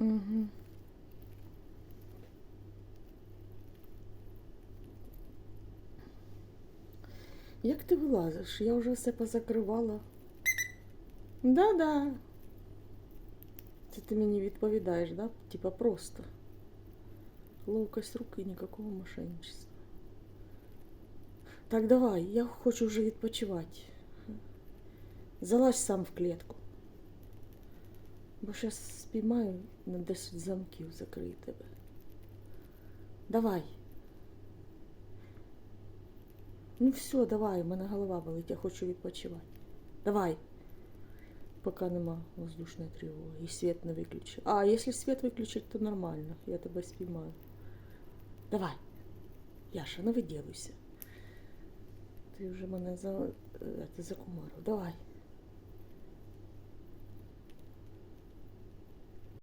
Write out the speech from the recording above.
Угу. Як ти вилазиш? Я вже все позакривала. Да-да. Це ти мені відповідаєш, да? Типа просто. Ловкость руки, ніякого мошенничества. Так, давай, я хочу вже відпочивати. Залазь сам в клітку. Бо зараз спіймаю на 10 замків закрию тебе. Давай. Ну все, давай, у мене голова болить, я хочу відпочивати. Давай. Поки нема воздушної тривоги. І світ не виключив. А, якщо світ виключить, то нормально. Я тебе спіймаю. Давай. Яша, не виділуйся. Ти вже мене за, е, закумарив. Давай.